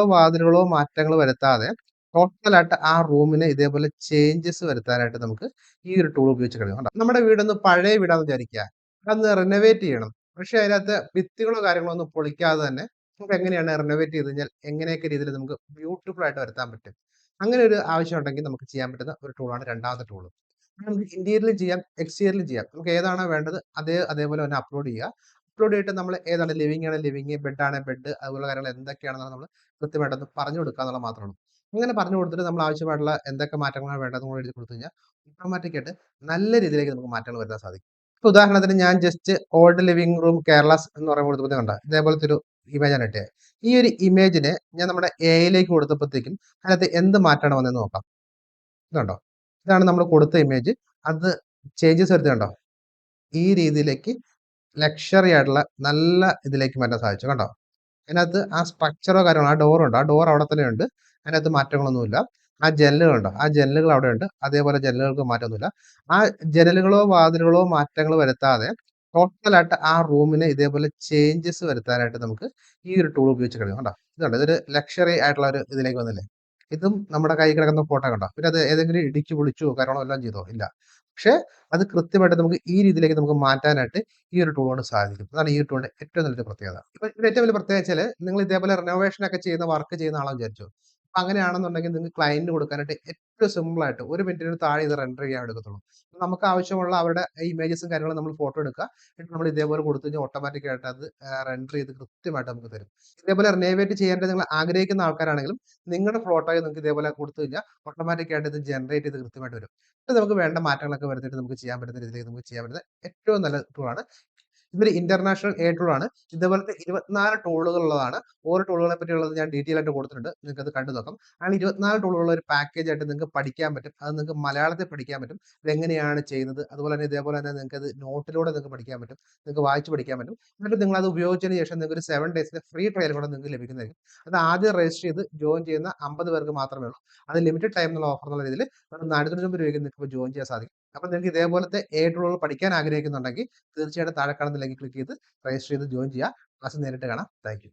ജനലുകളോ വാതിലുകളോ മാറ്റങ്ങൾ വരുത്താതെ ടോട്ടലായിട്ട് ആ റൂമിന് ഇതേപോലെ ചേഞ്ചസ് വരുത്താനായിട്ട് നമുക്ക് ഈ ഒരു ടൂൾ ഉപയോഗിച്ച് കഴിയും നമ്മുടെ വീടൊന്ന് പഴയ വീടാന്ന് വിചാരിക്കുക. അതൊന്ന് റിനോവേറ്റ് ചെയ്യണം. പക്ഷെ അതിനകത്ത് ഭിത്തികളോ കാര്യങ്ങളോ ഒന്നും പൊളിക്കാതെ തന്നെ നമുക്ക് എങ്ങനെയാണ് റിനോവേറ്റ് ചെയ്ത് കഴിഞ്ഞാൽ എങ്ങനെയൊക്കെ രീതിയിൽ നമുക്ക് ബ്യൂട്ടിഫുൾ ആയിട്ട് വരുത്താൻ പറ്റും? അങ്ങനെ ഒരു ആവശ്യം ഉണ്ടെങ്കിൽ നമുക്ക് ചെയ്യാൻ പറ്റുന്ന ഒരു ടൂളാണ് രണ്ടാമത്തെ ടൂൾ നമുക്ക് ഇന്റീരിയറിൽ ചെയ്യാം എക്സ്റ്റീരിയറിൽ ചെയ്യാം. നമുക്ക് ഏതാണോ വേണ്ടത് അതേ അതേപോലെ തന്നെ അപ്ലോഡ് ചെയ്യുക. അപ്ലോഡ് ചെയ്തിട്ട് നമ്മൾ ഏതാണ് ലിവിങ് ആണ് ലിവിങ് ബെഡ് ആണ് ബെഡ് അതുപോലെ കാര്യങ്ങൾ എന്തൊക്കെയാണെന്ന് നമ്മൾ കൃത്യമായിട്ടൊന്ന് പറഞ്ഞു കൊടുക്കുക എന്നുള്ളത് മാത്രമാണ് ഇങ്ങനെ പറഞ്ഞു കൊടുത്തിട്ട് നമ്മൾ ആവശ്യമായിട്ടുള്ള എന്തൊക്കെ മാറ്റങ്ങളാണ് വേണ്ടതെന്ന് എഴുതി കൊടുത്തു കഴിഞ്ഞാൽ ഓട്ടോമാറ്റിക് ആയിട്ട് നല്ല രീതിയിലേക്ക് നമുക്ക് മാറ്റങ്ങൾ വരുത്താൻ സാധിക്കും. ഇപ്പൊ ഉദാഹരണത്തിന് ഞാൻ just old living room Kerala's എന്ന് പറയുമ്പോൾ കൊടുത്തപ്പോൾ ഇതേപോലത്തെ ഒരു ഇമേജ് ആണ് ഇട്ടേ. ഈ ഒരു ഇമേജിനെ ഞാൻ നമ്മുടെ എയിലേക്ക് കൊടുത്തപ്പോഴത്തേക്കും അതിനകത്ത് എന്ത് മാറ്റമാണ് വന്നതെന്ന് നോക്കാം. ഇതുണ്ടോ? ഇതാണ് നമ്മൾ കൊടുത്ത ഇമേജ് അത് ചേഞ്ചസ് വരുത്തുന്നുണ്ടോ? ഈ രീതിയിലേക്ക് ലക്ഷറി ആയിട്ടുള്ള നല്ല ഇതിലേക്ക് മാറ്റാൻ സാധിച്ചു കണ്ടോ? അതിനകത്ത് ആ സ്ട്രക്ചറോ കാര്യങ്ങളോ ആ ഡോറുണ്ട് ആ ഡോർ അവിടെ തന്നെ ഉണ്ട്. അതിനകത്ത് മാറ്റങ്ങളൊന്നുമില്ല. ആ ജനലുകളുണ്ട് ആ ജനലുകൾ അവിടെ ഉണ്ട്. അതേപോലെ ജനലുകൾക്ക് മാറ്റമൊന്നുമില്ല. ആ ജനലുകളോ വാതിലുകളോ മാറ്റങ്ങൾ വരുത്താതെ ടോട്ടലായിട്ട് ആ റൂമിന് ഇതേപോലെ ചേഞ്ചസ് വരുത്താനായിട്ട് നമുക്ക് ഈ ഒരു ടൂൾ ഉപയോഗിച്ച് കഴിയും കണ്ടോ? ഇതുണ്ട്. ഇതൊരു ലക്ഷറി ആയിട്ടുള്ള ഒരു ഇതിലേക്ക് വന്നില്ലേ? ഇതും നമ്മുടെ കൈ കിടക്കുന്ന ഫോട്ടോ കണ്ടോ? പിന്നെ അത് ഏതെങ്കിലും ഇടിച്ചു പൊളിച്ചോ കാരണോ എല്ലാം ചെയ്തോ? ഇല്ല. പക്ഷെ അത് കൃത്യമായിട്ട് നമുക്ക് ഈ രീതിയിലേക്ക് നമുക്ക് മാറ്റാനായിട്ട് ഈ ഒരു ടൂൾ കൊണ്ട് സാധിക്കും. അതാണ് ഈ ടൂളിന്റെ ഏറ്റവും നല്ലൊരു പ്രത്യേകത. ഇപ്പൊ ഏറ്റവും വലിയ പ്രത്യേകത വെച്ചാൽ നിങ്ങൾ ഇതേപോലെ റിനോവേഷൻ ഒക്കെ ചെയ്യുന്ന വർക്ക് ചെയ്യുന്ന ആളാണ് വിചാരിച്ചു? അങ്ങനെയാണെന്നുണ്ടെങ്കിൽ നിങ്ങൾക്ക് ക്ലയന്റ് കൊടുക്കാനായിട്ട് ഏറ്റവും സിമ്പിൾ ആയിട്ട് ഒരു മിനിറ്റിന് താഴെ ഇത് റെൻഡർ ചെയ്യാൻ എടുക്കത്തുള്ളൂ. നമുക്ക് ആവശ്യമുള്ള അവരുടെ ഇമേജസും കാര്യങ്ങളും നമ്മൾ ഫോട്ടോ എടുക്കുക. എന്നിട്ട് നമ്മൾ ഇതേപോലെ കൊടുത്തു കഴിഞ്ഞാൽ ഓട്ടോമാറ്റിക്കായിട്ട് അത് റെൻഡർ ചെയ്ത് കൃത്യമായിട്ട് നമുക്ക് തരും. ഇതേപോലെ റിനേവേറ്റ് ചെയ്യാനായിട്ട് നിങ്ങൾ ആഗ്രഹിക്കുന്ന ആൾക്കാരാണെങ്കിലും നിങ്ങളുടെ ഫോട്ടോയെ നിങ്ങൾക്ക് ഇതേപോലെ കൊടുത്തു കഴിഞ്ഞാൽ ഓട്ടോമാറ്റിക്കായിട്ട് ഇത് ജനറേറ്റ് ചെയ്ത് കൃത്യമായിട്ട് വരും. ഇത് നമുക്ക് വേണ്ട മാറ്റങ്ങളൊക്കെ വരുത്തിയിട്ട് നമുക്ക് ചെയ്യാൻ പറ്റുന്ന രീതിയിലേക്ക് നമുക്ക് ചെയ്യാൻ പറ്റുന്ന ഏറ്റവും നല്ല ടൂളാണ് ഇതൊരു ഇന്റർനാഷണൽ എ ടൂൾ ആണ്. ഇതേപോലത്തെ ഇരുപത്തിനാല് ടൂളുകൾ ഉള്ളതാണ്. ഓരോ ടൂളുകളെ പറ്റിയുള്ളത് ഞാൻ ഡീറ്റെയിൽ ആയിട്ട് കൊടുത്തിട്ടുണ്ട്. നിങ്ങൾക്ക് അത് കണ്ടു നോക്കാം. അങ്ങനെ ഇരുപത്തിനാല് ടൂളുകളുള്ള ഒരു പാക്കേജ് ആയിട്ട് നിങ്ങൾക്ക് പഠിക്കാൻ പറ്റും. അത് നിങ്ങൾക്ക് മലയാളത്തിൽ പഠിക്കാൻ പറ്റും. ഇതെങ്ങനെയാണ് ചെയ്യുന്നത്? അതുപോലെ തന്നെ ഇതേപോലെ തന്നെ നിങ്ങൾക്ക് അത് നോട്ടിലൂടെ നിങ്ങൾക്ക് പഠിക്കാൻ പറ്റും. നിങ്ങൾക്ക് വായിച്ച് പഠിക്കാൻ പറ്റും. എന്നിട്ട് നിങ്ങൾ അത് ഉപയോഗിച്ചതിന് ശേഷം നിങ്ങൾക്ക് ഒരു സെവൻ ഡേയ്സിന്റെ ഫ്രീ ട്രയൽ കൂടെ നിങ്ങൾക്ക് ലഭിക്കുന്നതായിരിക്കും. അത് ആദ്യം രജിസ്റ്റർ ചെയ്ത് ജോയിൻ ചെയ്യുന്ന അമ്പത് പേർക്ക് മാത്രമേ ഉള്ളൂ. അത് ലിമിറ്റഡ് ടൈം എന്നുള്ള ഓഫർ എന്നുള്ള രീതിയിൽ നാനൂറ്റി രൂപയ്ക്ക് നിങ്ങൾക്ക് ജോയിൻ ചെയ്യാൻ സാധിക്കും. അപ്പോൾ നിങ്ങൾക്ക് ഇതേപോലത്തെ എ ടൂളുകൾ പഠിക്കാൻ ആഗ്രഹിക്കുന്നുണ്ടെങ്കിൽ തീർച്ചയായിട്ടും താഴെ കാണുന്ന ലിങ്ക് ക്ലിക്ക് ചെയ്ത് രജിസ്റ്റർ ചെയ്ത് ജോയിൻ ചെയ്യുക. ക്ലാസ് നേരിട്ട് കാണാം. താങ്ക്